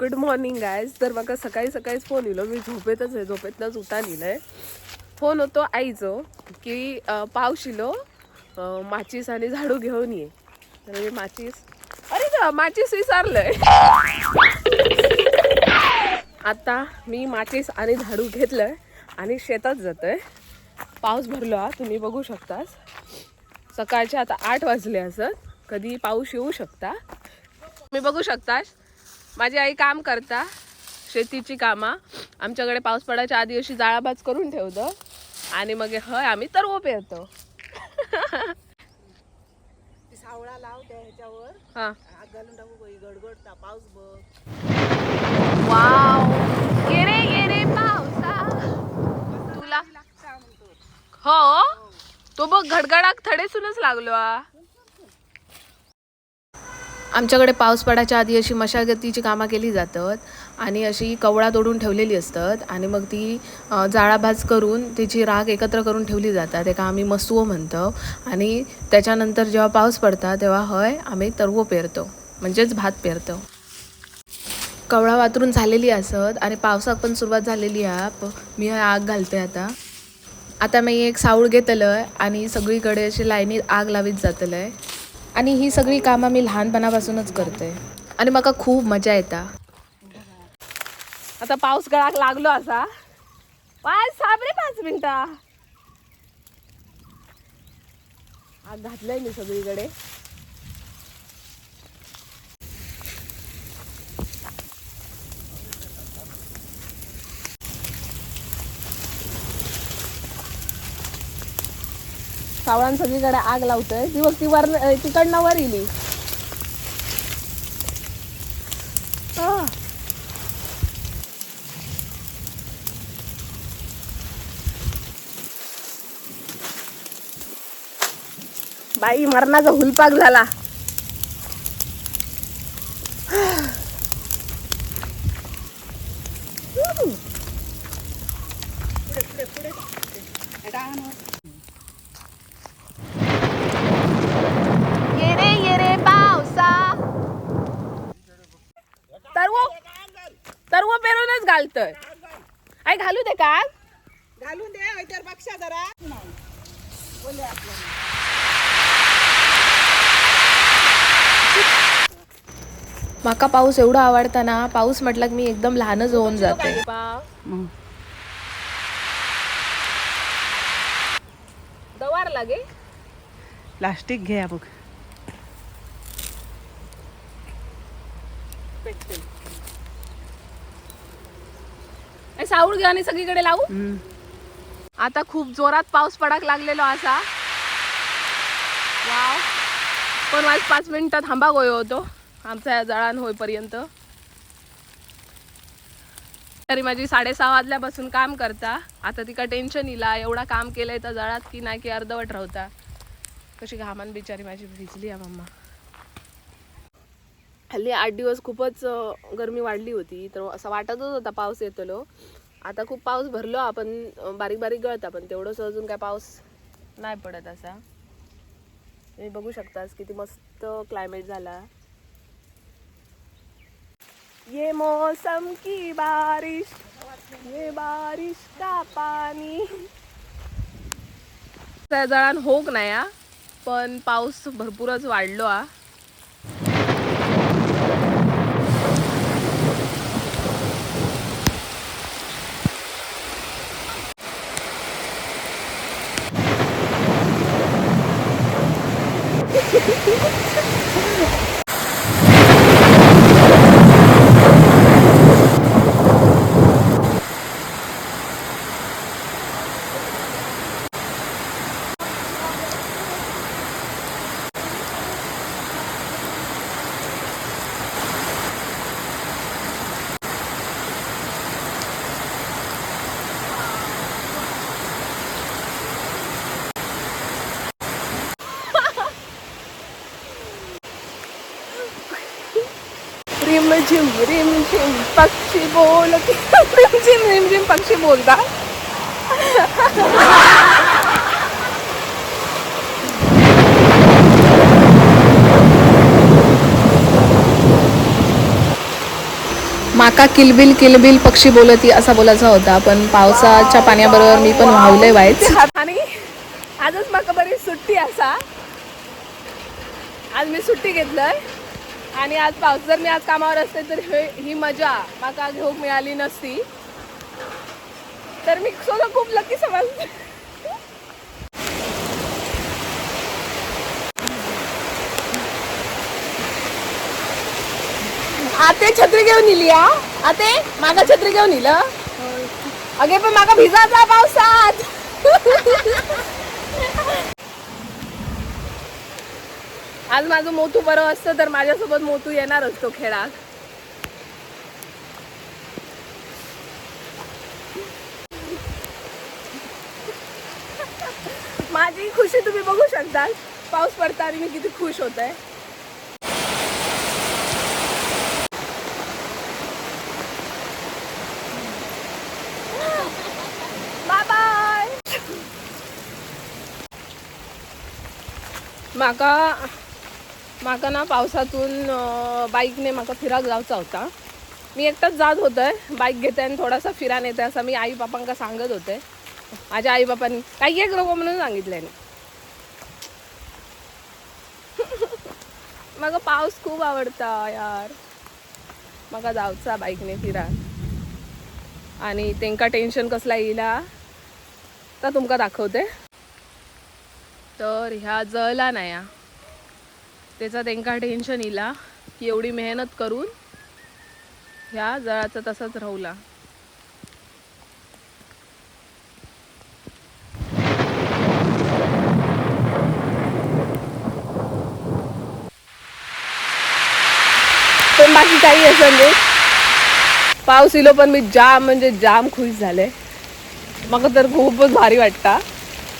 Good morning guys तर म्हाका सकाळी सकाळीच फोन येलो मी झोपेतच आहे. झोपेतनंच उठान आहे फोन होतो आईचो की पावशिलो माचीस आणि झाडू घेऊन ये. तर मी माचीस अरे ग माचीस विसरलंय. आता मी माचीस आणि झाडू घेतलंय आणि शेतात जातोय. पाऊस भरलो हा तुम्ही बघू शकतास. सकाळचे आता आठ वाजले असत. कधी पाऊस येऊ शकता. मी बघू शकतास. माझी आई काम करता शेतीची कामं. आमच्याकडे पाऊस पडायच्या आधी अशी जाळाबाज करून ठेवतं. आणि मग हय आम्ही तरव पेरतो ती सावळा लाव त्या ह्याच्यावर. हा. घालून टाकू गडगडता पाऊस बघ. वाव. ये रे ये रे पावसा. तुला? हो. तो बघ घडगडाक थडेसूनच लागलो हा आमच्याकडे पाऊस पडायच्या आधी अशी मशागतीची कामं केली जातात आणि अशी कवळा तोडून ठेवलेली असतात आणि मग ती जाळाभाज करून तिची राग एकत्र करून ठेवली जातात. एका आम्ही मसुओ म्हणतो आणि त्याच्यानंतर जेव्हा पाऊस पडता तेव्हा हय आम्ही तरवो पेरतो म्हणजेच भात पेरतो. कवळा वातरून झालेली असत आणि पावसात पण सुरुवात झालेली आहे. मी हय आग घालते आता. आता मी एक सावळ घेतलं आणि सगळीकडे अशी लाईनीत आग लावीत जातलंय. आणि ही सगळी कामं मी लहानपणापासूनच करते आणि म्हाका खूप मजा येता. आता पाऊस गळाक लागलो असा. पाच साबरे पाच मिनिटा. आग घातलंय मी सगळीकडे. सावळान सगळीकडे आग लावतोय. ती बघ ती वर तिकडनं वर इली बाई मरणाचा हुलपाक झाला ये रे ये रे पावसा तरव तरव पेरूनच घालतोय. आई घालू दे का घालून दे तर बक्षा जरा. माका पाऊस एवढा आवडता ना पाऊस म्हटला की मी एकदम लहानच होऊन जाते. दवार लागे प्लास्टिक घ्या बघ. साऊळ घे आणि सगळीकडे लावू. आता खूप जोरात पाऊस पडाक लागलेलो असा. वाव. पण आज पाच मिनिटात थांबा गोय होतो. आमचा या जळान होईपर्यंत. तरी माझी साडेसहा वाजल्यापासून काम करता. आता तिका टेन्शन इला. एवढा काम केलंय तर जळात की नाही की अर्धवट राहता. कशी घामान बिचारी माझी भिजली आहे मम्मा. हल्ली आठ दिवस खूपच गर्मी गरमी वाढली होती. तर असं वाटतच होता पाऊस येतलो. आता खूप पाऊस भरलो आपण बारीक बारीक गळता पण तेवढंच अजून काय पाऊस नाही पडत असा. तुम्ही बघू शकतास किती मस्त क्लायमेट झाला. ये मौसम की बारिश ये बारिश का पाणी जळान होक नाही हा पण पाऊस भरपूरच वाढलो हा रिम झिम रिम झिम पक्षी बोलते रिम झिम रिम झिम पक्षी बोलता माका किलबिल किलबिल पक्षी बोलती असा बोलायचा होता पण पावसाच्या पाण्याबरोबर मी पण वाहवलंय व्हायच आणि आजच म्हाका बरी सुट्टी असा. आज मी सुट्टी घेतलंय. आणि आज पाऊस जर मी आज कामावर असते तर हे ही मजा माका घेऊक मिळाली नसती. तर मी स्वतः खूप लकी समजते. आते छत्री घेऊन इली हा आते मागा छत्री घेऊन इलं अगे पण मागा भिजाचा पावसात. आज माझं मोतू बरं असतं तर माझ्यासोबत मोतू येणार असतो खेळात. माझी खुशी तुम्ही बघू शकता पाऊस पडता आणि मी किती खुश होत. आहे माका म्हाका ना पावसातून बाईकने म्हाका फिराक जावचा होता. मी एकटाच जात होतंय बाईक घेते आणि थोडासा फिरान येते असं मी आई बापांका सांगत होते. माझ्या आई बापांनी काही एक नको म्हणून सांगितल्याने म्हाका पाऊस खूप आवडता यार. म्हाका जावचा बाईकने फिराक आणि तेंका टेन्शन कसला येयला तर तुमका दाखवते. तर ह्या जळला नाही त्याचा त्यांना टेन्शन इला की एवढी मेहनत करून ह्या जळाचा तसाच राहूला. पण बाकी काही असं नाही. पाऊस इलो पण मी जाम म्हणजे जाम खुश झाले. मग तर खूपच भारी वाटता.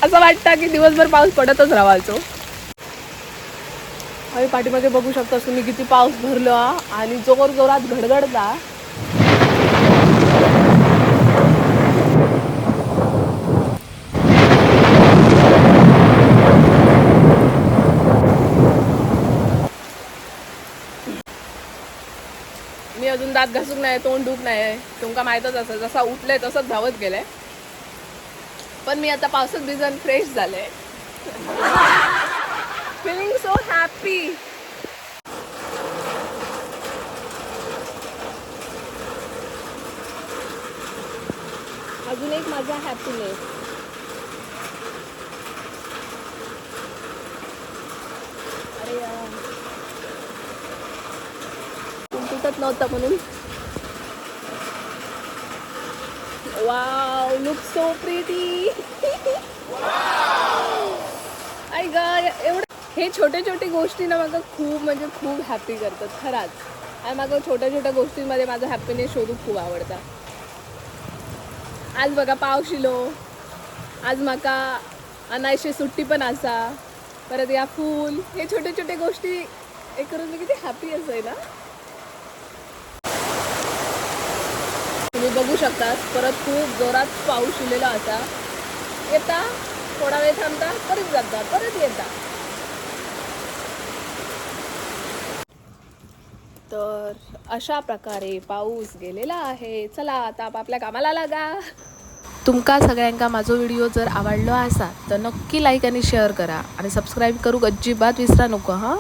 असं वाटतं की दिवसभर पाऊस पडतच राहायचो. आणि पाठीमागे बघू शकता तुम्ही किती पाऊस भरलो आणि जोर जोरात घडघडता. मी अजून दात घासूक नाही तोंड डूक नाही तुमका माहीतच असं जसा उठले तसंच धावत गेले पण मी आता पावसात भिजन फ्रेश झाले. फिलिंग सो हॅपी अजून एक माझा हॅपीनेस अरे यार। तुटत नव्हता म्हणून. वाव लुक सो प्रिटी आई ग एवढं हे छोटे छोटे गोष्टी ना मला खूप म्हणजे खूप हॅप्पी करतात खराच. आणि मला छोट्या छोट्या गोष्टींमध्ये माझं हॅपीनेस शोधूक खूप आवडतं. आज बघा पावस शिलो आज म्हाका अनायशी सुट्टी पण आसा. परत या फूल. हे छोटे छोटे गोष्टी हे करून मी किती हॅपी असाय ना? तुम्ही बघू शकता परत खूप जोरात पाऊस शिलेला असा येता थोडा वेळ थांबता परत जाता परत येता. तर अशा प्रकारे पाऊस गेलेला आहे. चला आता आपापल्या कामाला लागा. तुमका सगळ्यांका माझो व्हिडिओ जर आवडलो असा तर नक्की लाईक आणि शेअर करा. आणि सबस्क्राईब करूक अजिबात विसरा नको हां?